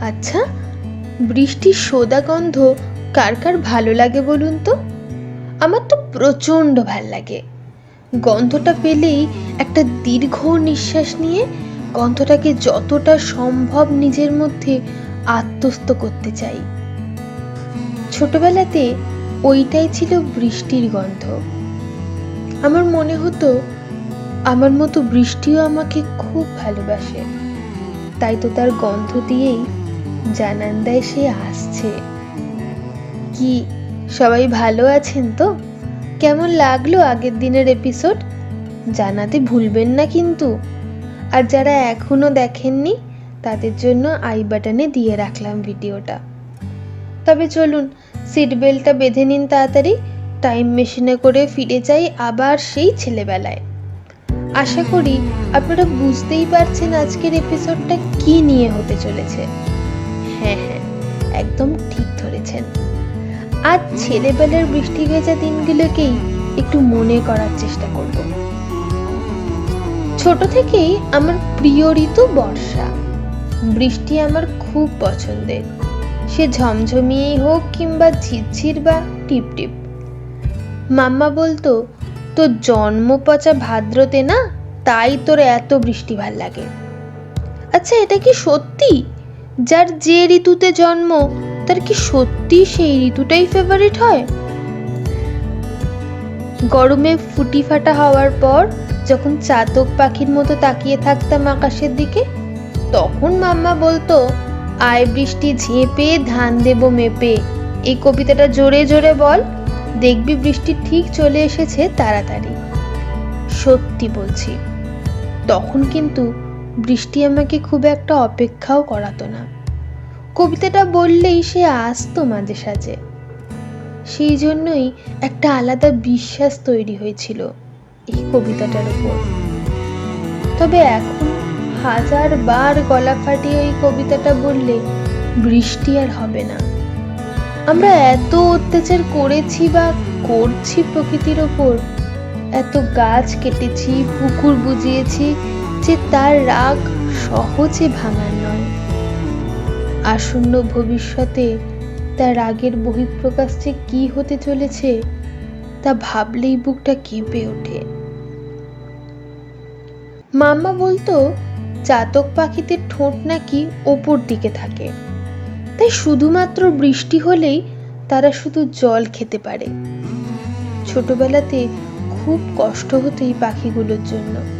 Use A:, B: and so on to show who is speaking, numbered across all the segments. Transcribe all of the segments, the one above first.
A: আচ্ছা বৃষ্টির সোদা গন্ধ কার কার ভালো লাগে বলুন তো? আমার তো প্রচণ্ড ভালো লাগে। গন্ধটা পেলেই একটা দীর্ঘ নিঃশ্বাস নিয়ে গন্ধটাকে যতটা সম্ভব নিজের মধ্যে আত্মস্থ করতে চাই। ছোটবেলাতে ওইটাই ছিল বৃষ্টির গন্ধ। আমার মনে হতো, আমার মতো বৃষ্টিও আমাকে খুব ভালোবাসে। তাই তো তার গন্ধ দিয়েই জানান দেয় সে আসছে। কি, সবাই ভালো আছেন তো? কেমন লাগল আগের দিনের এপিসোড জানাতে ভুলবেন না কিন্তু। আর যারা এখনও দেখেননি, তাদের জন্য আই বাটনে দিয়ে রাখলাম ভিডিওটা। তবে চলুন সিট বেল্টটা বেঁধে নিন তাড়াতাড়ি। টাইম মেশিনে করে ফিরে যাই আবার সেই ছেলেবেলায়। আশা করি আপনারা বুঝতেই পারছেন আজকের এপিসোডটা কি নিয়ে হতে চলেছে। হ্যাঁ হ্যাঁ একদম ঠিক ধরেছেন। আজ ছেলেবেলার বৃষ্টি ভেজা দিনগুলোকেই একটু মনে করার চেষ্টা করব। ছোট থেকেই আমার প্রিয় ঋতু বর্ষা। বৃষ্টি আমার খুব পছন্দের। সে ঝমঝমিয়েই হোক কিংবা ঝিরঝির বা টিপ টিপ। মাম্মা বলতো, তোর জন্ম পচা ভাদ্রতে না, তাই তোর এত বৃষ্টি ভালো লাগে। আচ্ছা এটা কি সত্যি? যার যে ঋতুতে জন্ম, তার কি সত্যি সেই ঋতুটাই ফেভারিট হয়? গরমে ফুটি ফাটা হওয়ার পর যখন চাতক পাখির মতো তাকিয়ে থাকতাম আকাশের দিকে, তখন মাম্মা বলতো, আয় বৃষ্টি ঝেঁপে, ধান দেব মেপে। এই কবিতাটা জোরে জোরে বল, দেখবি বৃষ্টি ঠিক চলে এসেছে তাড়াতাড়ি। সত্যি বলছি। তখন কিন্তু বৃষ্টি আমাকে খুব একটা অপেক্ষাও করাতো না। কবিতাটা বললেই সে আসতো মাঝে সাঝে। সেই জন্যই একটা আলাদা বিশ্বাস তৈরি হয়েছিল এই কবিতাটার উপর। তবে এখন হাজার বার গলা ফাটিয়ে ওই কবিতাটা বললে বৃষ্টি আর হবে না। আমরা এত অত্যাচার করেছি বা করছি প্রকৃতির ওপর, এত গাছ কেটেছি, পুকুর বুঝিয়েছি যে তার রাগ সহজে ভাঙার নয়। আসন্ন ভবিষ্যতে তার রাগের বহিঃপ্রকাশ যে কি হতে চলেছে, তা ভাবলেই বুকটা কেঁপে ওঠে। মাম্মা বলতো, চাতক পাখিদের ঠোঁট নাকি ওপর দিকে থাকে। তাই শুধুমাত্র বৃষ্টি হলেই তারা শুধু জল খেতে পারে। ছোটবেলাতে খুব কষ্ট হতো এই পাখিগুলোর জন্য।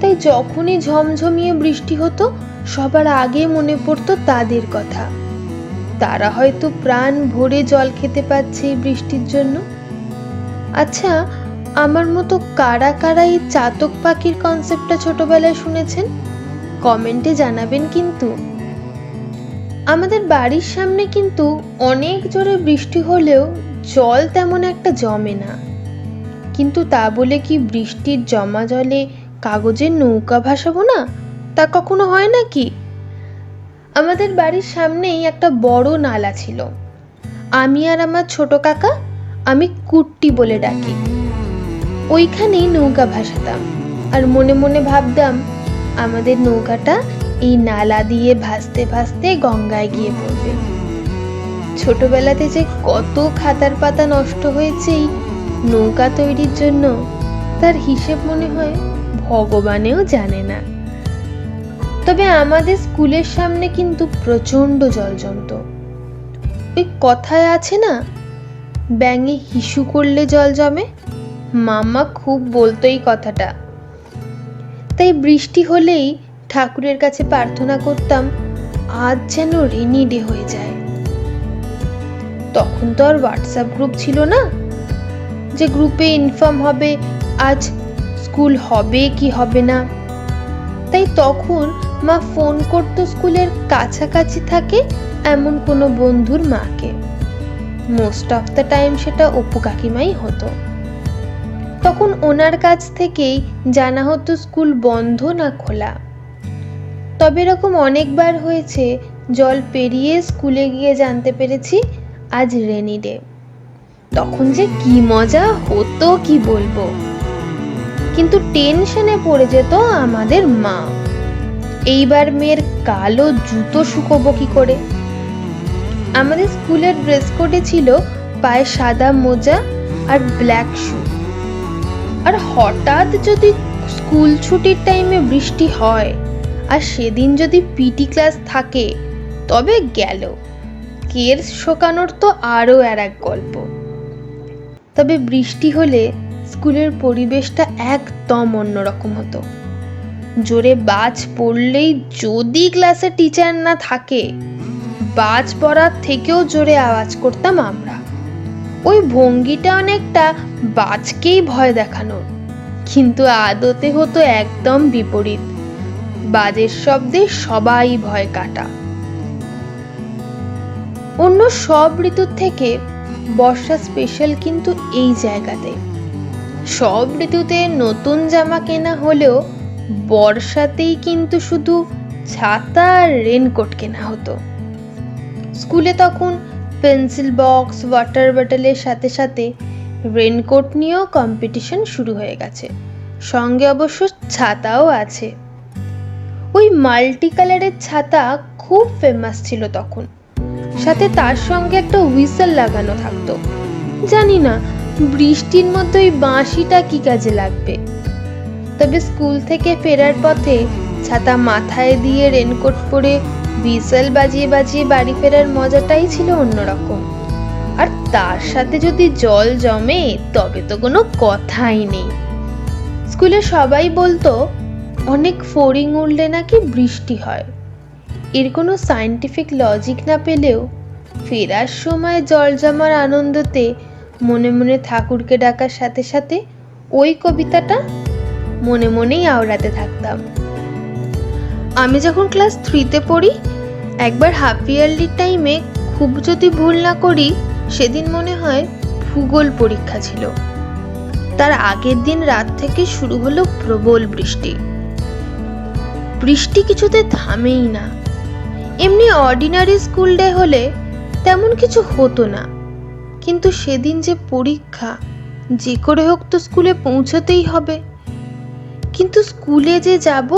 A: তাই যখনই ঝমঝমিয়ে বৃষ্টি হতো, সবার আগে মনে পড়তো তাদের কথা। তারা হয়তো প্রাণ ভরে জল খেতে পাচ্ছে এই বৃষ্টির জন্য। আচ্ছা আমার মতো কারা কারা এই চাতক পাখির কনসেপ্টটা ছোটবেলায় শুনেছেন? কমেন্টে জানাবেন কিন্তু। আমাদের বাড়ির সামনে কিন্তু অনেক জোরে বৃষ্টি হলেও জল তেমন একটা জমে না। কিন্তু তা বলে কি বৃষ্টির জমা জলে কাগজের নৌকা ভাসাবো না? তা কখনো হয় নাকি? আমাদের বাড়ির সামনেই একটা বড় নালা ছিল। আমি আর আমার ছোট কাকা, আমি কুট্টি বলে ডাকি। ওইখানেই নৌকা ভাসাতাম আর মনে মনে ভাবতাম, আমাদের নৌকাটা এই নালা দিয়ে ভাসতে ভাসতে গঙ্গায় গিয়ে পড়বে। ছোটবেলাতে যে কত খাতার পাতা নষ্ট হয়েছে নৌকা তৈরির জন্য তার হিসেব মনে হয় ভগবানেও জানে না। তবে আমাদের স্কুলের সামনে কিন্তু প্রচণ্ড জল জমত ওই কথায় আছে না, ব্যাঙে হিসু করলে জল জমে? মাম্মা খুব বলতো এই কথাটা। তাই বৃষ্টি হলেই ঠাকুরের কাছে প্রার্থনা করতাম, আজ যেন রেনি ডে হয়ে যায়। তখন তো আর হোয়াটসঅ্যাপ গ্রুপ ছিল না, যে গ্রুপে ইনফর্ম হবে, আজ স্কুল হবে কি হবে না? তাই তখন মা ফোন করতো স্কুলের কাছাকাছি থাকে এমন কোনো বন্ধুর মাকে। মোস্ট অফ দ্য টাইম সেটা অপু কাকিমাই হতো। তখন ওনার কাছ থেকেই জানা হতো স্কুল বন্ধ না খোলা। তবে এরকম অনেকবার হয়েছে, জল পেরিয়ে স্কুলে গিয়ে জানতে পেরেছি আজ রেনি ডে তখন যে কি মজা হতো কি বলব? কিন্তু টেনশনে পড়ে যেত আমাদের মা। এইবার মেয়ের কালো জুতো শুকোবো কি করে? আমাদের স্কুলের ড্রেস কোডে ছিল পায়ে সাদা মোজা আর ব্ল্যাক শু। আর হঠাৎ যদি স্কুল ছুটির টাইমে বৃষ্টি হয় আর সেদিন যদি পিটি ক্লাস থাকে, তবে গেল। কের শোকানোর তো আরও আর এক গল্প। তবে বৃষ্টি হলে স্কুলের পরিবেশটা একদম অন্যরকম হতো। জোরে বাজ পড়লেই যদি ক্লাসে টিচার না থাকে, বাজ পড়ার থেকেও জোরে আওয়াজ করতাম আমরা। ওই ভঙ্গিটা অনেকটা বাজকেই ভয় দেখানোর, কিন্তু আদতে হতো একদম বিপরীত। বাজের শব্দে সবাই ভয় কাটা। অন্য সব ঋতুর থেকে বর্ষা স্পেশাল কিন্তু এই জায়গাতে। সব ঋতুতে নতুন জামা কেনা হলেও বর্ষাতেই কিন্তু শুধু ছাতা আর রেনকোট কেনা হতো। স্কুলে তখন পেন্সিল বক্স ওয়াটার বটলের সাথে সাথে রেনকোট নিয়েও কম্পিটিশন শুরু হয়ে গেছে। সঙ্গে অবশ্য ছাতাও আছে। ওই মাল্টি কালারের ছাতা খুব ফেমাস ছিল তখন। সাথে তার সঙ্গে একটা হুইসেল লাগানো থাকতো। জানি না বৃষ্টির মধ্যে ওই বাঁশিটা কি কাজে লাগবে? তবে স্কুল থেকে ফেরার পথে ছাতা মাথায় দিয়ে রেনকোট পরে হুইসেল বাজিয়ে বাজিয়ে বাড়ি ফেরার মজাটাই ছিল অন্যরকম। আর তার সাথে যদি জল জমে, তবে তো কোনো কথাই নেই। স্কুলে সবাই বলতো, অনেক ফড়িং উঠলে নাকি বৃষ্টি হয়। এর কোনো সায়েন্টিফিক লজিক না পেলেও ফেরার সময় জল জমার আনন্দতে মনে মনে ঠাকুরকে ডাকার সাথে সাথে ওই কবিতাটা মনে মনেই আওড়াতে থাকতাম। আমি যখন ক্লাস থ্রিতে পড়ি, একবার হাফ ইয়ারলি টাইমে খুব যদি ভুল না করি, সেদিন মনে হয় ভূগোল পরীক্ষা ছিল। তার আগের দিন রাত থেকে শুরু হলো প্রবল বৃষ্টি। বৃষ্টি কিছুতে থামেই না। এমনি অর্ডিনারি স্কুল ডে হলে তেমন কিছু হতো না। কিন্তু সেদিন যে পরীক্ষা, যে করে হোক তো স্কুলে পৌঁছতেই হবে। কিন্তু স্কুলে যে যাব,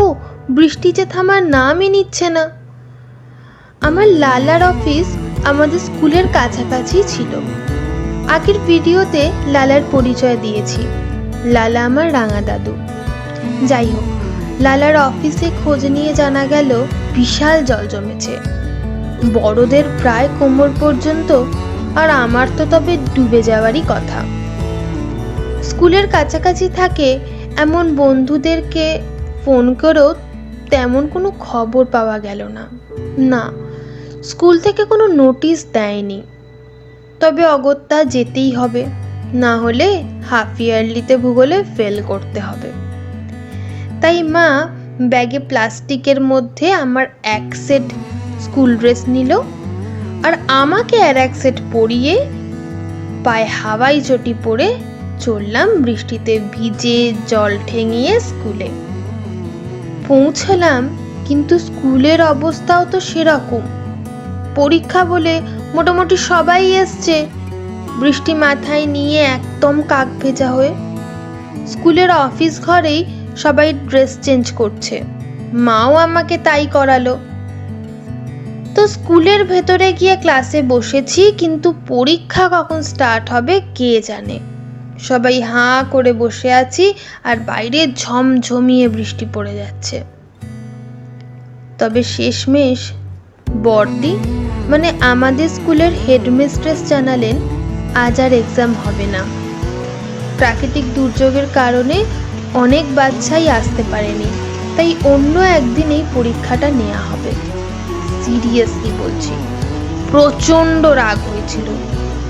A: বৃষ্টি যে থামার নামই নিচ্ছে না। আমার লালার অফিস আমাদের স্কুলের কাছাকাছি ছিল। আগের ভিডিওতে লালার পরিচয় দিয়েছি। লালা আমার রাঙা দাদু। যাই হোক, লালার অফিসে খোঁজ নিয়ে জানা গেল, বিশাল জল জমেছে। বড়দের প্রায় কোমর পর্যন্ত আর আমার তো তবে ডুবে যাওয়ারই কথা। স্কুলের কাছাকাছি থাকে এমন বন্ধুদেরকে ফোন করেও তেমন কোনো খবর পাওয়া গেল না। না, স্কুল থেকে কোনো নোটিশ দেয়নি। তবে অগত্যা যেতেই হবে, না হলে হাফ ইয়ারলিতে ভূগোলে ফেল করতে হবে। তাই মা ব্যাগে প্লাস্টিকের মধ্যে আমার এক সেট স্কুল ড্রেস নিল আর আমাকে আর এক সেট পরিয়ে পায়ে হাওয়াই চটি পরে চললাম বৃষ্টিতে ভিজে জল ঠেঙিয়ে স্কুলে। পৌঁছলাম, কিন্তু স্কুলের অবস্থাও তো সেরকম। পরীক্ষা বলে মোটামুটি সবাই এসছে। বৃষ্টি মাথায় নিয়ে একদম কাক ভেজা হয়ে। স্কুলের অফিস ঘরেই সবাই ড্রেস চেঞ্জ করছে। মাও আমাকে তাই করালো। তো স্কুলের ভেতরে গিয়ে ক্লাসে বসেছি, কিন্তু পরীক্ষা কখন স্টার্ট হবে কে জানে। সবাই হাঁ করে বসে আছি আর বাইরে ঝমঝমিয়ে বৃষ্টি পড়ে যাচ্ছে। তবে শেষমেশ বর্দি মানে আমাদের স্কুলের হেডমিস্ট্রেস জানালেন, আজ আর এক্সাম হবে না। প্রাকৃতিক দুর্যোগের কারণে অনেক বাচ্চাই আসতে পারেনি, তাই অন্য একদিনেই পরীক্ষাটা নেওয়া হবে। সিরিয়াসলি বলছি। প্রচণ্ড রাগ হয়েছিল।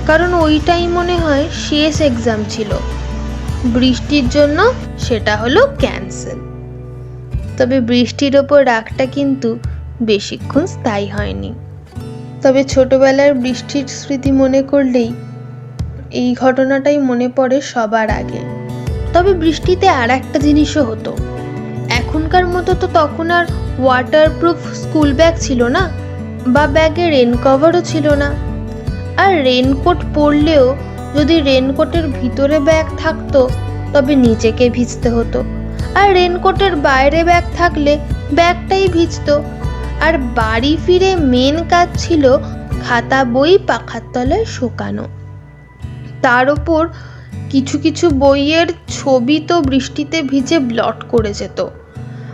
A: কারণ ওইটাই মনে হয় শেষ এক্সাম ছিল। বৃষ্টির জন্য সেটা হলো ক্যান্সেল তবে বৃষ্টির ওপর রাগটা কিন্তু বেশিক্ষণ স্থায়ী হয়নি। তবে ছোটবেলার বৃষ্টির স্মৃতি মনে করলেই এই ঘটনাটাই মনে পড়ে সবার আগে। তবে বৃষ্টিতে আর একটা জিনিসও হতো। এখনকার মতো তো তখন আর ওয়াটারপ্রুফ স্কুল ব্যাগ ছিল না, বা ব্যাগে রেন কভারও ছিল না। আর রেনকোট পরলেও যদি রেনকোটের ভিতরে ব্যাগ থাকতো, তবে নিজেকে ভিজতে হতো। আর রেনকোটের বাইরে ব্যাগ থাকলে ব্যাগটাই ভিজতো। আর বাড়ি ফিরে মেন কাজ ছিল খাতা বই পাখার তলায় শোকানো। তার ওপর কিছু কিছু বইয়ের ছবি তো বৃষ্টিতে ভিজে ব্লট করে যেত।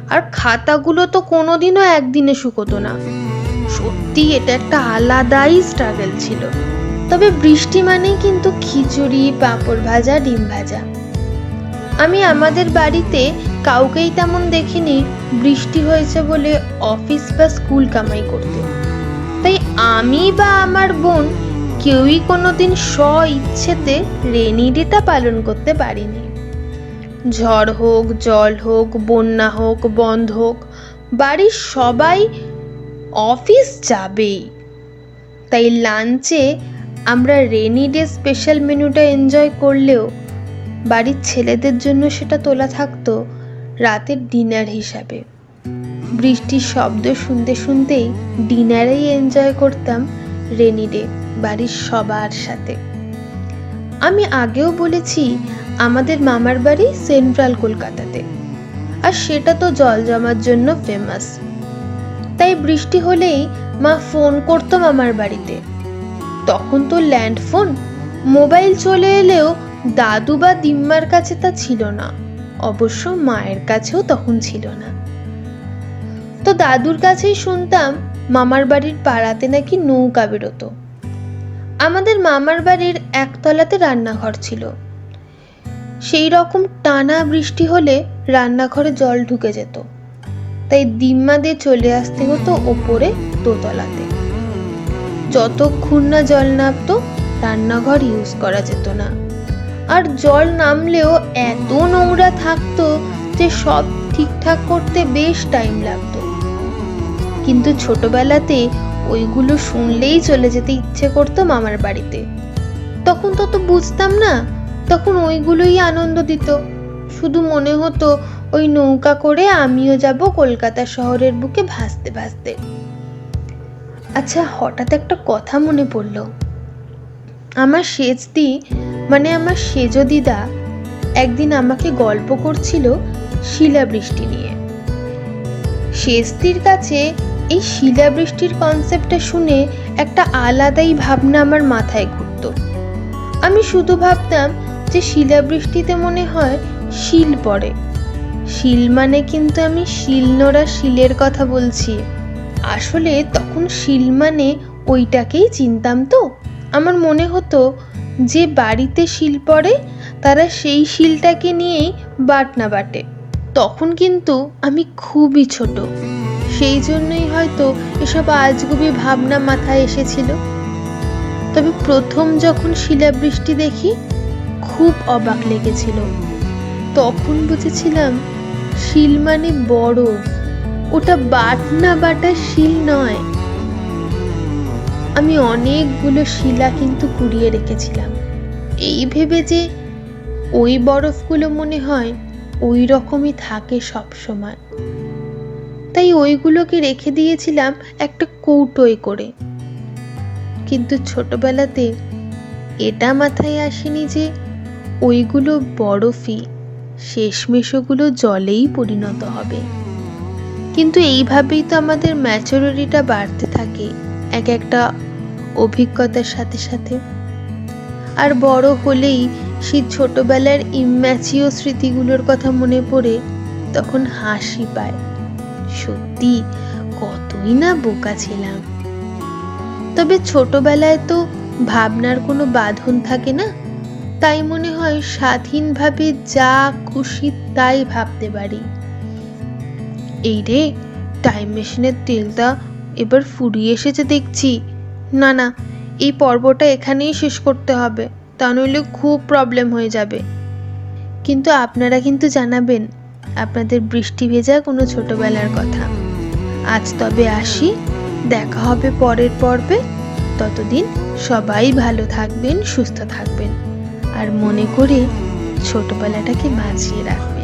A: আর খাতাগুলো তো কোনোদিনও একদিনে শুকোতো না। সত্যি এটা একটা আলাদাই স্ট্রাগল ছিল। তবে বৃষ্টি মানেই কিন্তু খিচুড়ি, পাঁপড় ভাজা, ডিম ভাজা। আমি আমাদের বাড়িতে কাউকেই তেমন দেখিনি, বৃষ্টি হয়েছে বলে অফিস বা স্কুল কামাই করতে। তাই আমি বা আমার বোন কেউই কোনোদিন স্ব ইচ্ছেতে রেনি ডেটা পালন করতে পারিনি। ঝড় হোক, জল হোক, বন্যা হোক, বন্ধ হোক, বাড়ির সবাই অফিস যাবেই তাই লাঞ্চে আমরা রেনি ডে স্পেশাল মেনুটা এনজয় করলেও বাড়ির ছেলেদের জন্য সেটা তোলা থাকতো রাতের ডিনার হিসাবে। বৃষ্টির শব্দ শুনতে শুনতেই ডিনারেই এনজয় করতাম রেনি ডে বাড়ির সবার সাথে। আমি আগেও বলেছি আমাদের মামার বাড়ি সেন্ট্রাল কলকাতাতে। আর সেটা তো জল জমার জন্য ফেমাস তাই বৃষ্টি হলেই মা ফোন করতো মামার বাড়িতে। তখন তো ল্যান্ড ফোন মোবাইল চলে এলেও দাদু বা দিম্মার কাছে তা ছিল না। অবশ্য মায়ের কাছেও তখন ছিল না। তো দাদুর কাছেই শুনতাম মামার বাড়ির পাড়াতে নাকি নৌকা বেরোতো। আমাদের মামার বাড়ির একতলাতে রান্নাঘর ছিল। সেই রকম টানা বৃষ্টি হলে রান্নাঘরে জল ঢুকে যেত। তাই দিম্মা দিয়ে চলে আসতে হতো ওপরে দোতলাতে। যতক্ষণ না জল নামতো, রান্নাঘর ইউজ করা যেত না। আর জল নামলেও এত নোংরা থাকতো যে সব ঠিকঠাক করতে বেশ টাইম লাগতো। কিন্তু ছোটবেলাতে ওইগুলো শুনলেই চলে যেতে ইচ্ছে করতো মামার বাড়িতে। তখন তো তো বুঝতাম না তখন ওইগুলোই আনন্দ দিত। শুধু মনে হতো, ওই নৌকা করে আমিও যাব কলকাতা শহরের বুকে ভাসতে ভাসতে। আচ্ছা হঠাৎ একটা কথা মনে পড়ল। আমার সেজদি মানে আমার সেজ দিদা একদিন আমাকে গল্প করছিল শিলাবৃষ্টি নিয়ে। সেজদির কাছে এই শিলাবৃষ্টির কনসেপ্টটা শুনে একটা আলাদাই ভাবনা আমার মাথায় ঘুরত। আমি শুধু ভাবতাম যে শিলাবৃষ্টিতে মনে হয় শিল পড়ে। শিল মানে কিন্তু আমি শিলনোড়া শিলের কথা বলছি। আসলে তখন শিল মানে ওইটাকেই চিনতাম তো। আমার মনে হতো যে বাড়িতে শিল পড়ে, তারা সেই শিলটাকে নিয়েই বাটনা বাটে। তখন কিন্তু আমি খুবই ছোট। সেই জন্যই হয়তো এসব আজগুবি ভাবনা মাথায় এসেছিল। তবে প্রথম যখন শিলাবৃষ্টি দেখি খুব অবাক লেগেছিল। তখন বুঝেছিলাম, শিল মানে বরফ ওটা বাটনা বাটা শিল নয়। আমি অনেকগুলো শিলা কিন্তু কুড়িয়ে রেখেছিলাম। এই ভেবে যে ওই বরফগুলো মনে হয় ওই রকমই থাকে সব সময়। তাই ওইগুলোকে রেখে দিয়েছিলাম একটা কৌটোয় করে। কিন্তু ছোটবেলাতে এটা মাথায় আসেনি যে ওইগুলো বরফই শেষমেশ ওগুলো জলেই পরিণত হবে। কিন্তু এইভাবেই তো আমাদের ম্যাচুরিটিটা বাড়তে থাকে এক একটা অভিজ্ঞতার সাথে সাথে। আর বড় হলেই সেই ছোটবেলার ইম্যাচিও স্মৃতিগুলোর কথা মনে পড়ে তখন হাসি পায়। সত্যি, কতই না বোকা ছিলাম। তবে ছোটবেলায় তো ভাবনার কোনো বাঁধন থাকে না? তাই মনে হয় স্বাধীনভাবে যা খুশি তাই ভাবতে পারি। এই রে টাইম মেশিনের তেলটা এবার ফুরিয়ে এসেছে দেখছি। না না, এই পর্বটা এখানেই শেষ করতে হবে, তা নইলে খুব প্রবলেম হয়ে যাবে। কিন্তু আপনারা কিন্তু জানাবেন, আপনাদের বৃষ্টি ভেজা কোনো ছোটবেলার কথা। আজ তবে আসি, দেখা হবে পরের পর্বে। ততদিন সবাই ভালো থাকবেন, সুস্থ থাকবেন। আর মনে করে ছোটবেলাটাকে বাঁচিয়ে রাখবেন